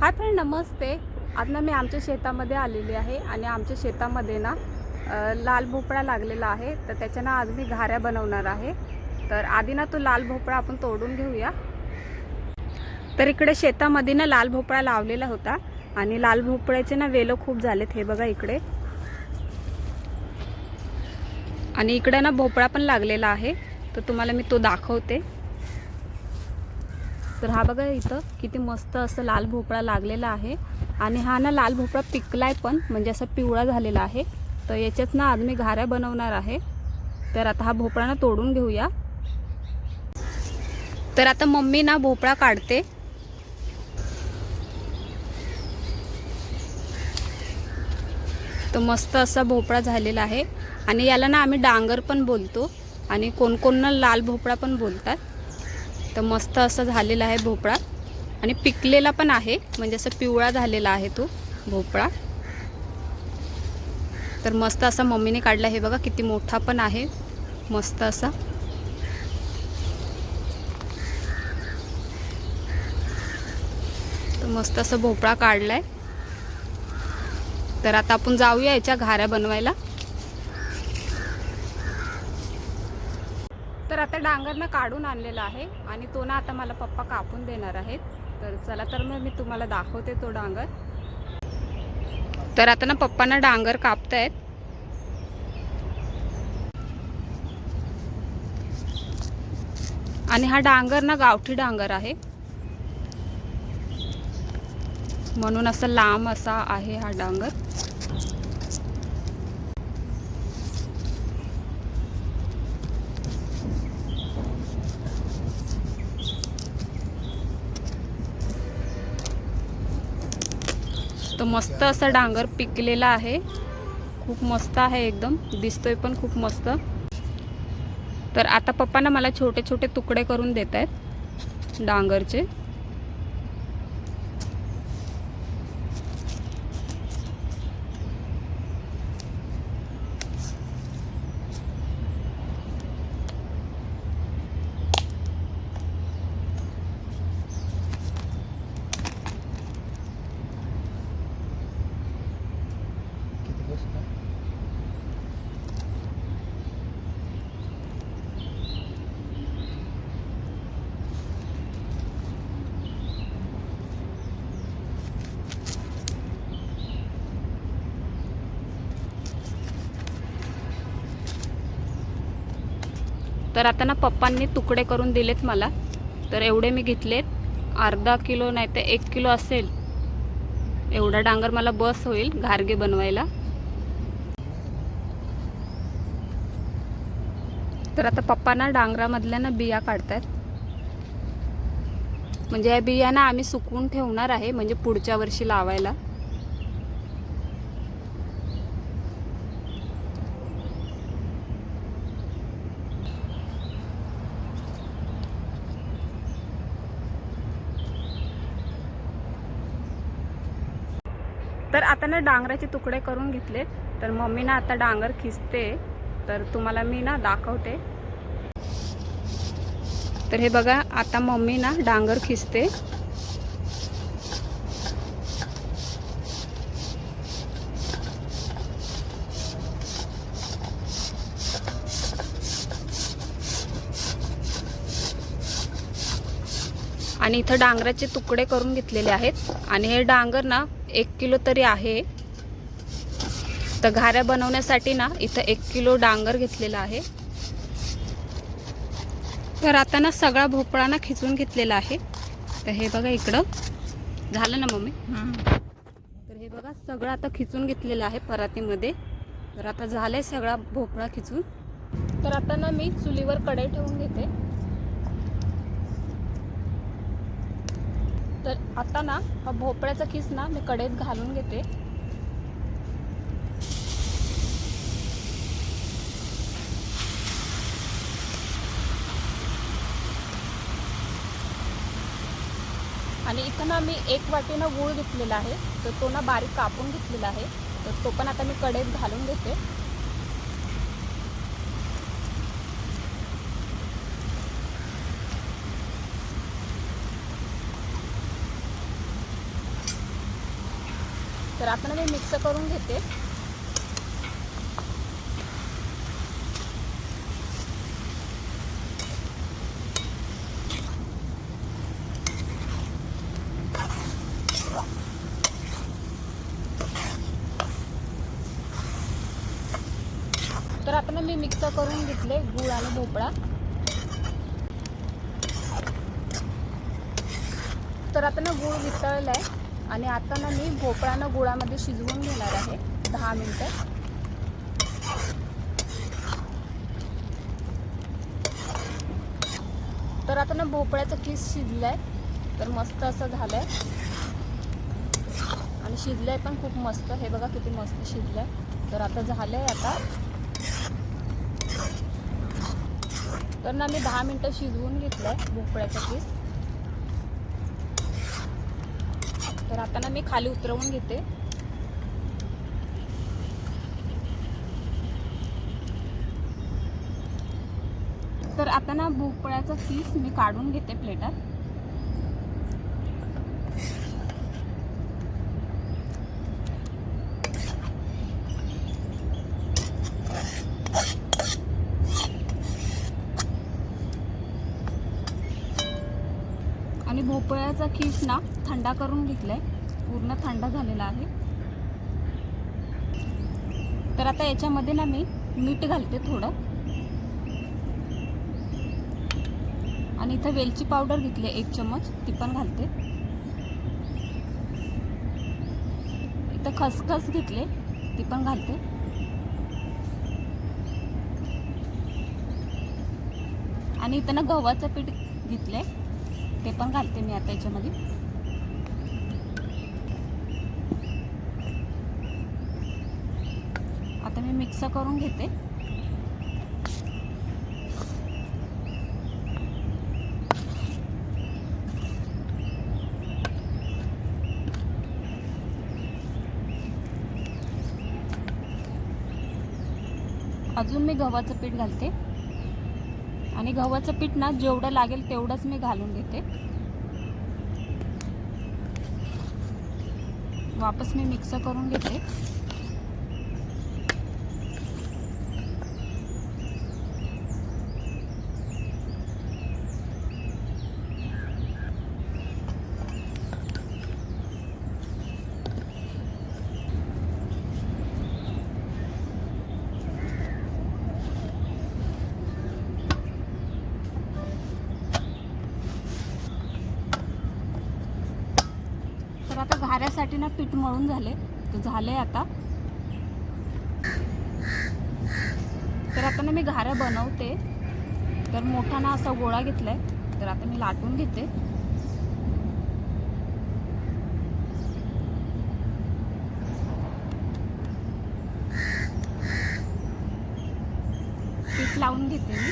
Hi friend नमस्ते. आज ना मी आमच्या शेतामध्ये आलेली आहे आणि आमच्या शेतामध्ये ना लाल भोपळा लागलेला आहे. तर त्याच्या ना आज मी घाऱ्या बनवणार आहे. तर आधी ना तो लाल भोपळा आपण तोडून घेऊया. तर इकडे शेतामध्ये ना लाल भोपळा लावलेला होता आणि लाल भोपळ्याचे ना वेलं खूप झालेत हे बघा इकडे. आणि इकडे ना भोपळा पण लागलेला आहे. तर तुम्हाला मी तो दाखवते. तर हा बघा इथं किती मस्त असं लाल भोपळा लागलेला आहे. आणि हा ना लाल भोपळा पिकलाय पण म्हणजे असा पिवळा झालेला आहे. तर याच्यात ना आज मी घाऱ्या बनवणार आहे. तर आता हा भोपळा ना तोडून घेऊया. तर आता मम्मी ना भोपळा काढते. तो मस्त असा भोपळा झालेला आहे. आणि याला ना आम्ही डांगर पण बोलतो. आणि कोण कोण ना लाल भोपळा पण बोलतात. तर मस्त असं झालेला आहे भोपळा. आणि पिकलेला पण आहे. म्हणजे असं पिवळा झालेला आहे तो भोपळा. तर मस्त असा मम्मीने काढला. हे बघा किती मोठा पण आहे. मस्त असा. तर मस्त असं भोपळा काढलाय. तर आता आपण जाऊया याच्या घाऱ्या बनवायला. तर आता डांगरनं काढून आणलेला आहे आणि तो ना आता मला पप्पा कापून देणार आहेत. तर चला तर मग मी तुम्हाला दाखवते तो डांगर. तर आता ना पप्पांना डांगर कापतायत. आणि हा डांगर ना गावठी डांगर आहे. म्हणून असं लांब असा आहे हा डांगर. तर मस्त असा डांगर पिकलेला आहे. खूप मस्त आहे एकदम. दिसतोय पण खूप मस्त. तर आता पप्पांना मला छोटे छोटे तुकडे करून देत आहेत डांगरचे. तर आता ना पप्पांनी तुकडे करून दिलेत मला. तर एवढे मी घेतलेत. अर्धा किलो नाही तर एक किलो असेल. एवढा डांगर मला बस होईल घारगे बनवायला. तर आता पप्पांना डांगरामधल्या ना बिया काढतात म्हणजे या बिया ना आम्ही सुकवून ठेवणार आहे म्हणजे पुढच्या वर्षी लावायला. आता ना डांगराचे तुकडे करून घेतले. तर मम्मी ना आता डांगर खिचते तर तुम्हाला मी ना दाखवते. तर हे बघा आता मम्मी ना डांगर खिचते आणि इथं डांगराचे तुकडे करून घेतलेले आहेत. आणि हे डांगर ना एक किलो तरी आहे. तर घाऱ्या बनवण्यासाठी ना इथं एक किलो डांगर घेतलेला आहे. तर आता ना सगळा भोपळा ना खिचून घेतलेला आहे. तर हे बघा इकडं. झालं ना मम्मी? तर हे बघा सगळं आता खिचून घेतलेलं आहे परातीमध्ये. तर आता झालंय सगळा भोपळा खिचून. तर आता ना मी चुलीवर कढई ठेवून घेते. तर आता ना हा भोपळ्याचा खिस ना मी कढईत घालून घेते. आणि इथं ना मी एक वाटीनं गूळ घेतलेला आहे. तर तो ना बारीक कापून घेतलेला आहे. तर तो पण आता मी कढईत घालून घेते. तर आपण मी मिक्स करून घेते. तर आपण मी मिक्स करून घेतले गूळ आणि भोपळा. तर आता ना गूळ वितळला आहे आणि आता ना मी भोपळानं गुळामध्ये शिजवून घेणार आहे. दहा मिनटं. तर आता ना भोपळ्याचा किस शिजलाय. तर मस्त असं झालंय. आणि शिजलंय पण खूप मस्त. हे बघा किती मस्त शिजलंय. तर आता झालंय आता. तर ना मी दहा मिनटं शिजवून घेतलंय भोपळ्याचा किस. तर आता ना मी खाली उतरवून घेते. तर आता ना भोपळ्याचा फीस मी काढून घेते प्लेटात आणि भोपळ्याचा खीस ना थंडा करून घेतलाय. पूर्ण थंड झालेला आहे. तर आता याच्यामध्ये ना मी मीठ घालते थोडं. आणि इथं वेलची पावडर घेतली एक चम्मच. ती पण घालते. इथं खसखस घेतले ती पण घालते. आणि इथं ना गव्हाचं पीठ घेतलंय ते पण घालते मी आता याच्यामध्ये आता मी मिक्स करून घेते. अजून मी गव्हाचं पीठ घालते. आणि गव्हाचं पीठ ना जेवढं लागेल तेवढंच मी घालून घेते. वापस मी मिक्स करून घेते. तर ना पीठ मळून झाले. तर झाले आता. तर आता ना मी घाऱ्या बनवते. तर मोठा ना असा गोळा घेतलाय. तर आता मी लाटून घेते. पीठ लावून घेते मी.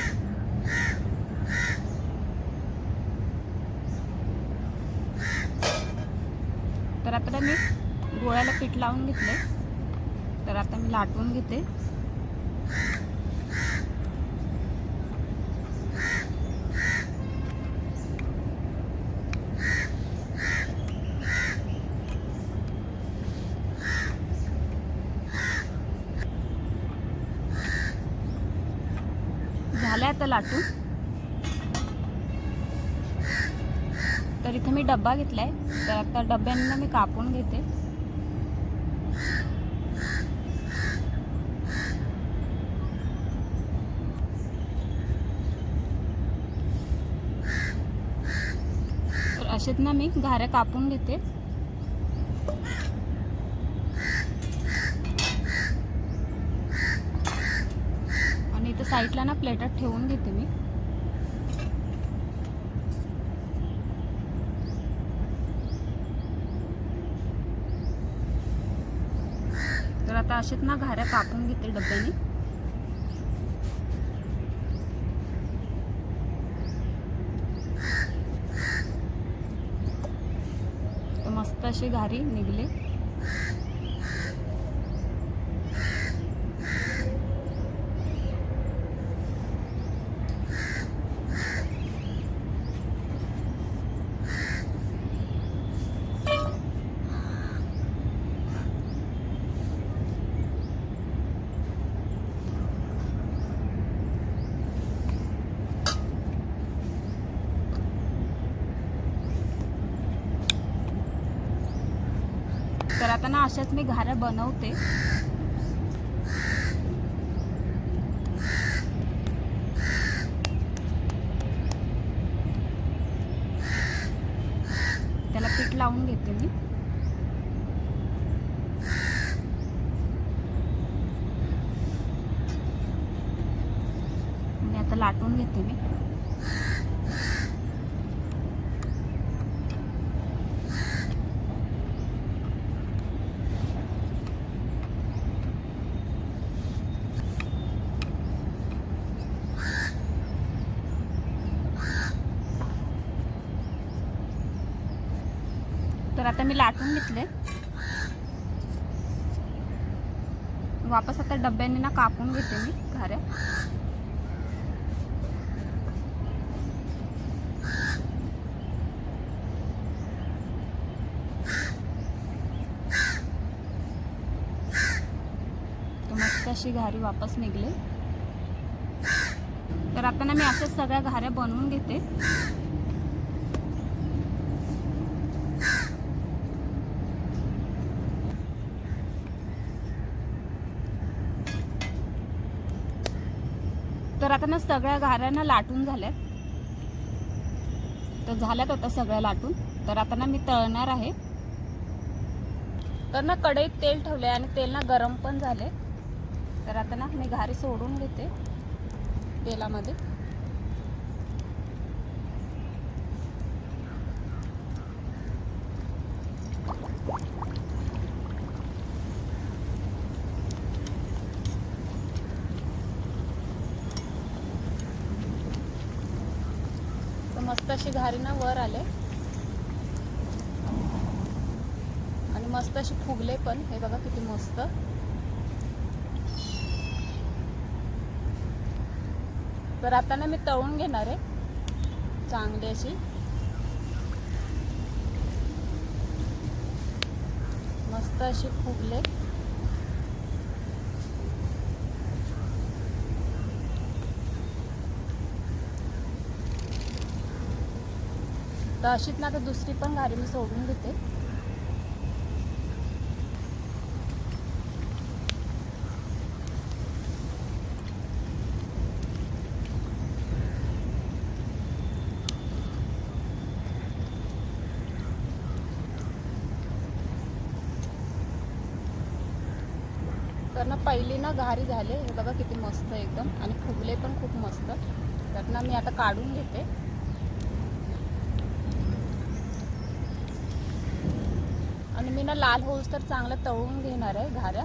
आता मी गोळ्याला पीठ लावून घेतले. तर आता मी लाटून घेते. झाल्या आता लाटून. तर इथे मी डब्बा घेतलाय. तर आता डब्यांना मी कापून घेते. तर असेच ना मी घाऱ्या कापून घेते. आणि इथं साईडला ना प्लेटात ठेवून घेते मी. आता असेच ना घाऱ्या कापून घेते डब्याने. मस्त अशी घारी निघले. तर आता ना अशाच मी घाऱ्या बनवते. त्याला पीठ लावून घेते मी. आणि आता लाटून घेते मी तर आता मी लाटून घेतले वापस आता डब्याने ना कापून घेते मी घाऱ्या. मस्त अशी घारी वापस निघले. तर आता ना मी अशाच सगळ्या घाऱ्या बनवून घेते. तर आता ना सगळ्या घाऱ्यांना लाटून झाल्यात. तर झाल्यात आता सगळ्या लाटून. तर आता ना मी तळणार आहे. तर ना कढईत तेल ठेवले आणि तेल ना गरम पण झाले तर आता ना मी घारी सोडून घेते तेलामध्ये. मस्त अशी घारीनं वर आले. आणि मस्त अशी फुगले पण. हे बघा किती मस्त. तर आता ना मी तळून घेणार आहे. चांगली अशी. मस्त अशी फुगले. तर अशीच ना आता दुसरी पण घारी मी सोडून घेते तर ना पहिली ना घारी झाले. हे बघा किती मस्त एकदम. आणि फुगले पण खूप मस्त. तर ना मी आता काढून घेते. आणि मी ना लाल होऊस तर चांगलं तळून घेणार आहे घाऱ्या.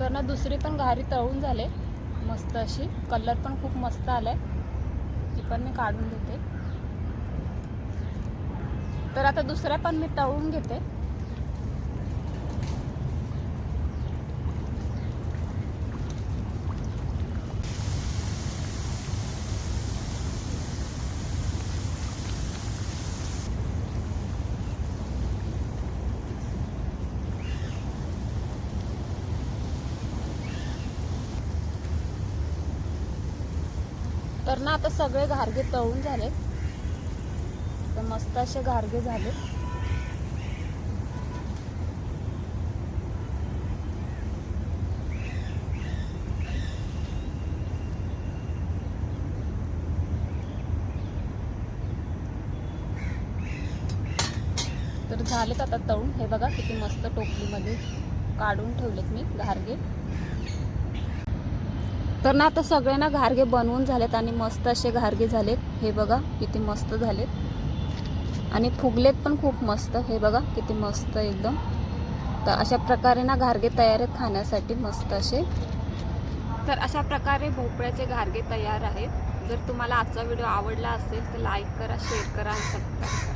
तर ना दुसरी पण घारी तळून झाले. मस्त अशी. कलर पण खूप मस्त आलाय. ती पण मी काढून घेते. तर आता दुसऱ्या पण मी तळून घेते. तर ना आता सगळे घारगे तळून झाले तर मस्त असे घारगे झाले. तर झालेत आता तळून. हे बघा किती मस्त टोपलीमध्ये काढून ठेवलेत मी घारगे. तर ना आता सगळे ना घारगे बनवून झालेत आणि मस्त असे घारगे झालेत. हे बघा किती मस्त झालेत. आणि फुगलेत पण खूप मस्त. हे बघा किती मस्त एकदम. तर अशा प्रकारे ना घारगे तयार आहेत खाण्यासाठी मस्त असे. तर अशा प्रकारे भोपळ्याचे घारगे तयार आहेत. जर तुम्हाला आजचा व्हिडिओ आवडला असेल तर लाईक करा शेअर करा आणि सबस्क्राईब करा.